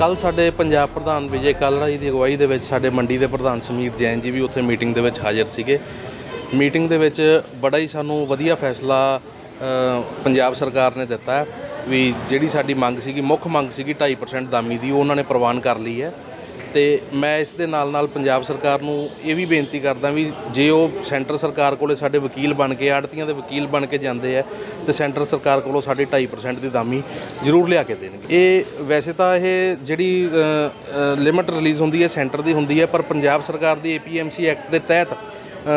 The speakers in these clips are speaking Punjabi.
ਕੱਲ ਸਾਡੇ ਪੰਜਾਬ ਪ੍ਰਧਾਨ ਵਿਜੇ ਕਾਲੜਾ ਜੀ ਦੀ ਅਗਵਾਈ ਦੇ ਵਿੱਚ ਸਾਡੇ ਮੰਡੀ ਦੇ ਪ੍ਰਧਾਨ ਸਮੀਰ ਜੈਨ ਜੀ ਵੀ ਉੱਥੇ ਮੀਟਿੰਗ ਦੇ ਵਿੱਚ ਹਾਜ਼ਰ ਸੀਗੇ। ਮੀਟਿੰਗ ਦੇ ਵਿੱਚ ਬੜਾ ਹੀ ਸਾਨੂੰ ਵਧੀਆ ਫੈਸਲਾ ਪੰਜਾਬ ਸਰਕਾਰ ਨੇ ਦਿੱਤਾ ਵੀ ਜਿਹੜੀ ਸਾਡੀ ਮੰਗ ਸੀਗੀ, ਮੁੱਖ ਮੰਗ ਸੀਗੀ 2.5% ਦਾਮੀ ਦੀ ਉਹਨਾਂ ਨੇ ਪ੍ਰਵਾਨ ਕਰ ਲਈ ਹੈ। ਤੇ ਮੈਂ ਇਸ ਦੇ ਨਾਲ ਨਾਲ ਪੰਜਾਬ ਸਰਕਾਰ ਨੂੰ ਇਹ ਵੀ ਬੇਨਤੀ ਕਰਦਾ ਵੀ ਜੇ ਉਹ ਸੈਂਟਰ ਸਰਕਾਰ ਕੋਲੇ ਸਾਡੇ ਵਕੀਲ ਬਣ ਕੇ, ਆੜਤੀਆਂ ਦੇ ਵਕੀਲ ਬਣ ਕੇ ਜਾਂਦੇ ਆ, ਤੇ ਸੈਂਟਰ ਸਰਕਾਰ ਕੋਲੋਂ ਸਾਡੀ 2.5% ਦੀ ਦਾਮੀ ਜ਼ਰੂਰ ਲਿਆ ਕੇ ਦੇਣਗੇ। ਇਹ ਵੈਸੇ ਤਾਂ ਇਹ ਜਿਹੜੀ ਲਿਮਟ ਰਿਲੀਜ਼ ਹੁੰਦੀ ਹੈ, ਸੈਂਟਰ ਦੀ ਹੁੰਦੀ ਹੈ, ਪਰ ਪੰਜਾਬ ਸਰਕਾਰ ਦੀ ਏਪੀਐਮਸੀ ਐਕਟ ਦੇ ਤਹਿਤ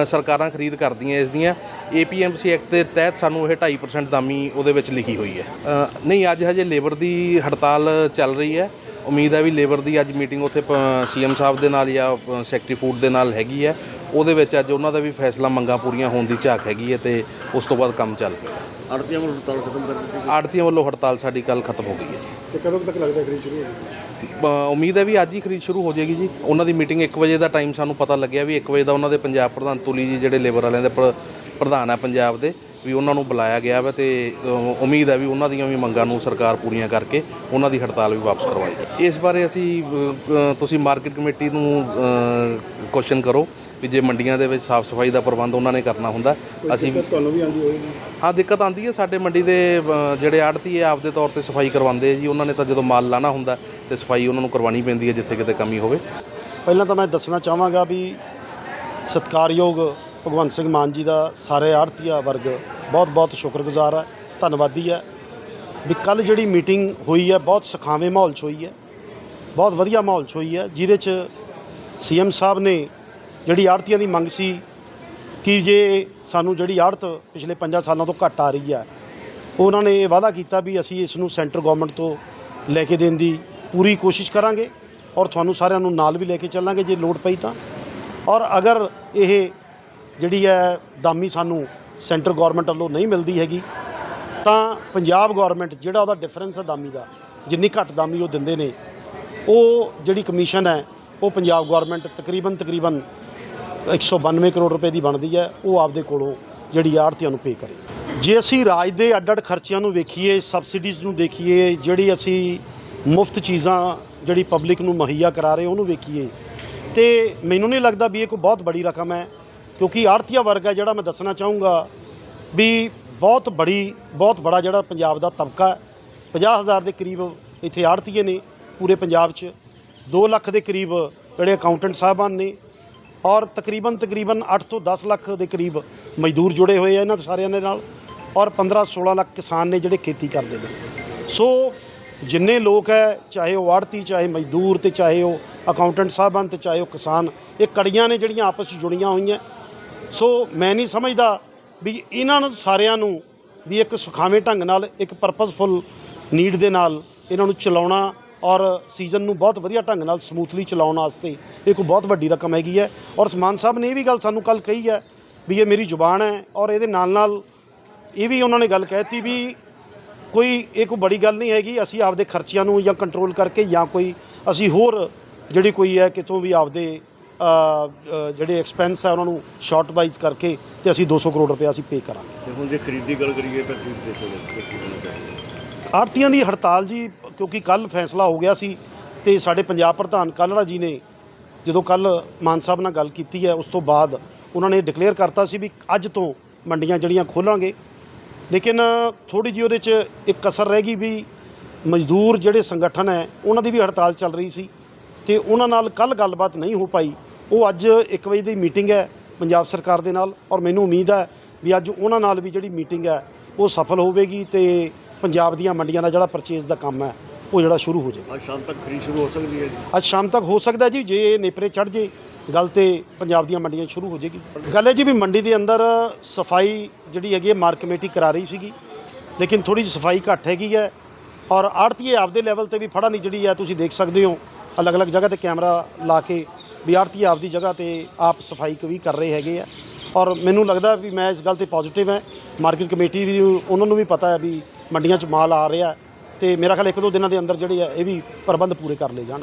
ਸਰਕਾਰਾਂ ਖਰੀਦ ਕਰਦੀਆਂ ਇਸ ਦੀਆਂ। ਏਪੀਐਮਸੀ ਐਕਟ ਦੇ ਤਹਿਤ ਸਾਨੂੰ ਇਹ 2.5% ਦਾਮੀ ਉਹਦੇ ਵਿੱਚ ਲਿਖੀ ਹੋਈ ਹੈ। ਨਹੀਂ, ਅੱਜ ਹਜੇ ਲੇਬਰ ਦੀ ਹੜਤਾਲ ਚੱਲ ਰਹੀ ਹੈ। ਉਮੀਦ ਹੈ ਵੀ ਲੇਬਰ ਦੀ ਅੱਜ ਮੀਟਿੰਗ ਉੱਥੇ ਸੀਐਮ ਸਾਹਿਬ ਦੇ ਨਾਲ ਜਾਂ ਸੈਕਟਰੀ ਫੂਡ ਦੇ ਨਾਲ ਹੈਗੀ ਹੈ। ਉਹਦੇ ਵਿੱਚ ਅੱਜ ਉਹਨਾਂ ਦਾ ਵੀ ਫੈਸਲਾ ਮੰਗਾਂ ਪੂਰੀਆਂ ਹੋਣ ਦੀ ਝਾਕ ਹੈਗੀ ਹੈ ਤੇ ਉਸ ਤੋਂ ਬਾਅਦ ਕੰਮ ਚੱਲ ਪਿਆ ਆੜਤੀਆਂ ਵੱਲੋਂ ਹੜਤਾਲ ਖਤਮ ਕਰ ਦਿੱਤੀ ਆੜਤੀਆਂ ਵੱਲੋਂ ਹੜਤਾਲ ਸਾਡੀ ਕੱਲ ਖਤਮ ਹੋ ਗਈ ਹੈ। ਤੇ ਕਦੋਂ ਤੱਕ ਲੱਗਦਾ ਖਰੀਦ ਸ਼ੁਰੂ ਹੋ ਜਾਏਗੀ? ਉਮੀਦ ਹੈ ਵੀ ਅੱਜ ਹੀ ਖਰੀਦ ਸ਼ੁਰੂ ਹੋ ਜਾਏਗੀ ਜੀ। ਉਹਨਾਂ ਦੀ ਮੀਟਿੰਗ 1 ਵਜੇ ਦਾ ਟਾਈਮ ਸਾਨੂੰ ਪਤਾ ਲੱਗਿਆ ਵੀ 1 ਵਜੇ ਦਾ ਉਹਨਾਂ ਦੇ ਪੰਜਾਬ ਪ੍ਰਧਾਨ ਤੁਲੀ ਜੀ ਜਿਹੜੇ ਲੇਬਰ ਵਾਲਿਆਂ ਦੇ ਪ੍ਰ- ਪ੍ਰਧਾਨ ਹੈ ਪੰਜਾਬ ਦੇ ਵੀ ਉਹਨਾਂ ਨੂੰ ਬੁਲਾਇਆ ਗਿਆ ਵਾ ਤੇ ਉਮੀਦ ਹੈ ਵੀ ਉਹਨਾਂ ਦੀਆਂ ਵੀ ਮੰਗਾਂ ਨੂੰ ਸਰਕਾਰ ਪੂਰੀਆਂ ਕਰਕੇ ਉਹਨਾਂ ਦੀ ਹੜਤਾਲ ਵੀ ਵਾਪਸ ਕਰਵਾਈ ਜਾਏ ਇਸ ਬਾਰੇ ਅਸੀਂ ਤੁਸੀਂ ਮਾਰਕੀਟ ਕਮੇਟੀ ਨੂੰ ਕੁਐਸਚਨ ਕਰੋ ਵੀ ਜੇ ਮੰਡੀਆਂ ਦੇ ਵਿੱਚ ਸਾਫ਼ ਸਫ਼ਾਈ ਦਾ ਪ੍ਰਬੰਧ ਉਹਨਾਂ ਨੇ ਕਰਨਾ ਹੁੰਦਾ ਅਸੀਂ ਤੁਹਾਨੂੰ ਵੀ ਆਉਂਦੀ ਹੋਏਗੀ? ਹਾਂ ਦਿੱਕਤ ਆਉਂਦੀ ਹੈ ਸਾਡੇ ਮੰਡੀ ਦੇ ਜਿਹੜੇ ਆੜਤੀ ਹੈ ਆਪਦੇ ਤੌਰ ਤੇ ਸਫ਼ਾਈ ਕਰਵਾਉਂਦੇ ਜੀ ਉਹਨਾਂ ਨੇ ਤਾਂ ਜਦੋਂ ਮਾਲ ਲਾਣਾ ਹੁੰਦਾ ਤੇ ਸਫ਼ਾਈ ਉਹਨਾਂ ਨੂੰ ਕਰਵਾਉਣੀ ਪੈਂਦੀ ਹੈ ਜਿੱਥੇ ਕਿਤੇ ਕਮੀ ਹੋਵੇ। ਪਹਿਲਾਂ ਤਾਂ ਮੈਂ ਦੱਸਣਾ ਚਾਹਾਂਗਾ ਵੀ ਸਤਿਕਾਰਯੋਗ ਭਗਵੰਤ ਸਿੰਘ ਮਾਨ ਜੀ ਦਾ ਸਾਰੇ ਆੜਤੀਆ ਵਰਗ ਬਹੁਤ-ਬਹੁਤ ਸ਼ੁਕਰਗੁਜ਼ਾਰ ਹੈ ਧੰਨਵਾਦੀ ਹੈ ਵੀ ਕੱਲ ਜਿਹੜੀ ਮੀਟਿੰਗ ਹੋਈ ਹੈ ਬਹੁਤ ਸੁਖਾਵੇਂ ਮਾਹੌਲ 'ਚ ਹੋਈ ਹੈ ਬਹੁਤ ਵਧੀਆ ਮਾਹੌਲ 'ਚ ਹੋਈ ਹੈ ਜਿਹਦੇ 'ਚ ਸੀਐਮ ਸਾਹਿਬ ਨੇ ਜਿਹੜੀ ਆੜਤੀਆਂ ਦੀ ਮੰਗ ਸੀ ਕਿ ਜੇ ਸਾਨੂੰ ਜਿਹੜੀ ਆੜਤ ਪਿਛਲੇ 5 ਸਾਲਾਂ ਤੋਂ ਘੱਟ ਆ ਰਹੀ ਹੈ ਉਹਨਾਂ ਨੇ ਇਹ ਵਾਅਦਾ ਕੀਤਾ ਵੀ ਅਸੀਂ ਇਸ ਨੂੰ ਸੈਂਟਰ ਗਵਰਨਮੈਂਟ ਤੋਂ ਲੈ ਕੇ ਦੇਣ ਦੀ ਪੂਰੀ ਕੋਸ਼ਿਸ਼ ਕਰਾਂਗੇ ਔਰ ਤੁਹਾਨੂੰ ਸਾਰਿਆਂ ਨੂੰ ਨਾਲ ਵੀ ਲੈ ਕੇ ਚੱਲਾਂਗੇ ਜੇ ਲੋੜ ਪਈ ਤਾਂ। ਔਰ ਅਗਰ ਇਹ ਜਿਹੜੀ ਹੈ ਦਾਮੀ ਸਾਨੂੰ ਸੈਂਟਰ ਗਵਰਨਮੈਂਟ ਵੱਲੋਂ ਨਹੀਂ ਮਿਲਦੀ ਹੈਗੀ, ਤਾਂ ਪੰਜਾਬ ਗਵਰਨਮੈਂਟ ਜਿਹੜਾ ਉਹਦਾ ਡਿਫਰੈਂਸ ਹੈ ਦਾਮੀ ਦਾ, ਜਿੰਨੀ ਘੱਟ ਦਾਮੀ ਉਹ ਦਿੰਦੇ ਨੇ, ਉਹ ਜਿਹੜੀ ਕਮਿਸ਼ਨ ਹੈ, ਉਹ ਪੰਜਾਬ ਗਵਰਨਮੈਂਟ ਤਕਰੀਬਨ ਤਕਰੀਬਨ 192 ਕਰੋੜ ਰੁਪਏ ਦੀ ਬਣਦੀ ਹੈ, ਉਹ ਆਪਦੇ ਕੋਲੋਂ ਜਿਹੜੀ ਆੜਤੀਆਂ ਨੂੰ ਪੇ ਕਰੇ। ਜੇ ਅਸੀਂ ਰਾਜ ਦੇ ਅੱਡ-ਅੱਡ ਖਰਚਿਆਂ ਨੂੰ ਵੇਖੀਏ ਸਬਸਿਡੀਜ਼ ਨੂੰ ਦੇਖੀਏ, ਜਿਹੜੀ ਅਸੀਂ ਮੁਫਤ ਚੀਜ਼ਾਂ ਜਿਹੜੀ ਪਬਲਿਕ ਨੂੰ ਮੁਹੱਈਆ ਕਰਾ ਰਹੇ ਉਹਨੂੰ ਵੇਖੀਏ, ਤੇ ਮੈਨੂੰ ਨਹੀਂ ਲੱਗਦਾ ਵੀ ਇਹ ਕੋਈ ਬਹੁਤ ਬੜੀ ਰਕਮ ਹੈ। ਕਿਉਂਕਿ ਆੜਤੀਆ ਵਰਗ ਹੈ ਜਿਹੜਾ ਮੈਂ ਦੱਸਣਾ ਚਾਹੂੰਗਾ ਵੀ ਬਹੁਤ ਬੜੀ, ਬਹੁਤ ਬੜਾ ਜਿਹੜਾ ਪੰਜਾਬ ਦਾ ਤਬਕਾ ਹੈ। 50000 ਦੇ ਕਰੀਬ ਇੱਥੇ ਆੜਤੀਏ ਨੇ ਪੂਰੇ ਪੰਜਾਬ 'ਚ। 2 ਲੱਖ ਦੇ ਕਰੀਬ ਜਿਹੜੇ ਅਕਾਊਂਟੈਂਟ ਸਾਹਿਬਾਨ ਨੇ ਔਰ ਤਕਰੀਬਨ ਤਕਰੀਬਨ 8 ਤੋਂ 10 ਲੱਖ ਦੇ ਕਰੀਬ ਮਜ਼ਦੂਰ ਜੁੜੇ ਹੋਏ ਆ ਇਹਨਾਂ ਸਾਰਿਆਂ ਦੇ ਨਾਲ ਔਰ 15 16 ਲੱਖ ਕਿਸਾਨ ਨੇ ਜਿਹੜੇ ਖੇਤੀ ਕਰਦੇ ਨੇ। ਸੋ ਜਿੰਨੇ ਲੋਕ ਹੈ, ਚਾਹੇ ਉਹ ਆੜਤੀ, ਚਾਹੇ ਮਜ਼ਦੂਰ ਤੇ ਚਾਹੇ ਉਹ ਅਕਾਊਂਟੈਂਟ ਸਾਹਿਬਾਨ ਤੇ ਚਾਹੇ ਉਹ ਕਿਸਾਨ, ਇਹ ਕੜੀਆਂ ਨੇ ਜਿਹੜੀਆਂ ਆਪਸ ਵਿੱਚ ਜੁੜੀਆਂ ਹੋਈਆਂ। ਸੋ ਮੈਂ ਨਹੀਂ ਸਮਝਦਾ ਵੀ ਇਹਨਾਂ ਨੂੰ ਸਾਰਿਆਂ ਨੂੰ ਵੀ ਇੱਕ ਸੁਖਾਵੇਂ ਢੰਗ ਨਾਲ, ਇੱਕ ਪਰਪਸਫੁਲ ਨੀਡ ਦੇ ਨਾਲ ਇਹਨਾਂ ਨੂੰ ਚਲਾਉਣਾ ਔਰ ਸੀਜ਼ਨ ਨੂੰ ਬਹੁਤ ਵਧੀਆ ਢੰਗ ਨਾਲ ਸਮੂਥਲੀ ਚਲਾਉਣ ਵਾਸਤੇ ਇਹ ਕੋਈ ਬਹੁਤ ਵੱਡੀ ਰਕਮ ਹੈਗੀ ਹੈ। ਔਰ ਸਮਾਨ ਸਾਹਿਬ ਨੇ ਇਹ ਵੀ ਗੱਲ ਸਾਨੂੰ ਕੱਲ ਕਹੀ ਹੈ ਵੀ ਇਹ ਮੇਰੀ ਜ਼ੁਬਾਨ ਹੈ ਔਰ ਇਹਦੇ ਨਾਲ ਨਾਲ ਇਹ ਵੀ ਉਹਨਾਂ ਨੇ ਗੱਲ ਕਹਿਤੀ ਵੀ ਕੋਈ ਇਹ ਕੋਈ ਬੜੀ ਗੱਲ ਨਹੀਂ ਹੈਗੀ, ਅਸੀਂ ਆਪਦੇ ਖਰਚਿਆਂ ਨੂੰ ਜਾਂ ਕੰਟਰੋਲ ਕਰਕੇ ਜਾਂ ਕੋਈ ਅਸੀਂ ਹੋਰ ਜਿਹੜੀ ਕੋਈ ਹੈ ਕਿਤੋਂ ਵੀ ਆਪਦੇ ਜਿਹੜੇ ਐਕਸਪੈਂਸ ਹੈ ਉਹਨਾਂ ਨੂੰ ਸ਼ਾਰਟ ਵਾਈਜ਼ ਕਰਕੇ ਤੇ ਅਸੀਂ 200 ਕਰੋੜ ਰੁਪਏ ਅਸੀਂ ਪੇ ਕਰਾਂਗੇ। ਤੇ ਹੁਣ ਜੇ ਖਰੀਦ ਦੀ ਗੱਲ ਕਰੀਏ ਤਾਂ ਕੀ ਦੇਖੋਗੇ? ਆੜਤੀਆਂ ਦੀ ਹੜਤਾਲ ਜੀ ਕਿਉਂਕਿ ਕੱਲ ਫੈਸਲਾ ਹੋ ਗਿਆ ਸੀ ਤੇ ਸਾਡੇ ਪੰਜਾਬ ਪ੍ਰਧਾਨ ਕਾਲੜਾ ਜੀ ਨੇ ਜਦੋਂ ਕੱਲ ਮਾਨ ਸਾਹਿਬ ਨਾਲ ਗੱਲ ਕੀਤੀ ਹੈ ਉਸ ਤੋਂ ਬਾਅਦ ਉਹਨਾਂ ਨੇ ਡਿਕਲੇਅਰ ਕਰਤਾ ਸੀ ਵੀ ਅੱਜ ਤੋਂ ਮੰਡੀਆਂ ਜਿਹੜੀਆਂ ਖੋਲਾਂਗੇ। ਲੇਕਿਨ ਥੋੜੀ ਜਿਹੀ ਉਹਦੇ 'ਚ ਇੱਕ ਕਸਰ ਰਹਿ ਗਈ ਵੀ ਮਜ਼ਦੂਰ ਜਿਹੜੇ ਸੰਗਠਨ ਹੈ ਉਹਨਾਂ ਦੀ ਵੀ ਹੜਤਾਲ ਚੱਲ ਰਹੀ ਸੀ। ਤੇ ਉਹਨਾਂ ਨਾਲ ਕੱਲ ਗੱਲਬਾਤ ਨਹੀਂ ਹੋ ਪਾਈ। ਉਹ ਅੱਜ 1 ਵਜੇ ਦੀ ਮੀਟਿੰਗ ਹੈ ਪੰਜਾਬ ਸਰਕਾਰ ਦੇ ਨਾਲ ਔਰ ਮੈਨੂੰ ਉਮੀਦ ਹੈ ਵੀ ਅੱਜ ਉਹਨਾਂ ਨਾਲ ਵੀ ਜਿਹੜੀ ਮੀਟਿੰਗ ਹੈ ਉਹ ਸਫਲ ਹੋਵੇਗੀ ਤੇ ਪੰਜਾਬ ਦੀਆਂ ਮੰਡੀਆਂ ਦਾ ਜਿਹੜਾ ਪਰਚੇਜ਼ ਦਾ ਕੰਮ ਹੈ ਉਹ ਜਿਹੜਾ ਸ਼ੁਰੂ ਹੋ ਜਾਏਗਾ। ਅੱਜ ਸ਼ਾਮ ਤੱਕ ਖਰੀਦ ਸ਼ੁਰੂ ਹੋ ਸਕਦੀ ਹੈ ਜੀ? ਅੱਜ ਸ਼ਾਮ ਤੱਕ ਹੋ ਸਕਦਾ ਜੀ ਜੇ ਇਹ ਨੇਪਰੇ ਚੜ ਜੇ ਗੱਲ ਤੇ ਪੰਜਾਬ ਦੀਆਂ ਮੰਡੀਆਂ ਸ਼ੁਰੂ ਹੋ ਜਾਏਗੀ। ਗੱਲ ਹੈ ਜੀ ਵੀ ਮੰਡੀ ਦੇ ਅੰਦਰ ਸਫ਼ਾਈ ਜਿਹੜੀ ਹੈਗੀ ਹੈ ਮਾਰਕ ਕਮੇਟੀ ਕਰਾ ਰਹੀ ਸੀਗੀ ਲੇਕਿਨ ਥੋੜੀ ਜਿਹੀ ਸਫ਼ਾਈ ਘੱਟ ਹੈਗੀ ਹੈ ਔਰ ਆੜਤੀਏ ਆਪਦੇ ਲੈਵਲ ਤੇ ਵੀ ਫੜਾ ਨਹੀਂ ਜਿਹੜੀ ਹੈ ਤੁਸੀਂ ਦੇਖ ਸਕਦੇ ਹੋ ਅਲੱਗ-ਅਲੱਗ ਜਗ੍ਹਾ ਤੇ ਕੈਮਰਾ ਲਾ ਕੇ ਵੀ ਆੜਤੀਏ ਆਪਦੀ ਜਗ੍ਹਾ ਤੇ ਆਪ ਸਫ਼ਾਈ ਵੀ ਕਰ ਰਹੇ ਹੈਗੇ ਆ। ਔਰ ਮੈਨੂੰ ਲੱਗਦਾ ਵੀ ਮੈਂ ਇਸ ਗੱਲ ਤੇ ਪੋਜ਼ਿਟਿਵ ਹਾਂ। ਮਾਰਕੀਟ ਕਮੇਟੀ ਵੀ, ਉਹਨਾਂ ਨੂੰ ਵੀ ਪਤਾ ਹੈ ਵੀ ਮੰਡੀਆਂ 'ਚ ਮਾਲ ਆ ਰਿਹਾ ਤੇ ਮੇਰਾ ਖਿਆਲ ਇੱਕ ਦੋ ਦਿਨਾਂ ਦੇ ਅੰਦਰ ਜਿਹੜੇ ਆ, ਇਹ ਵੀ ਪ੍ਰਬੰਧ ਪੂਰੇ ਕਰ ਲਏ ਜਾਣ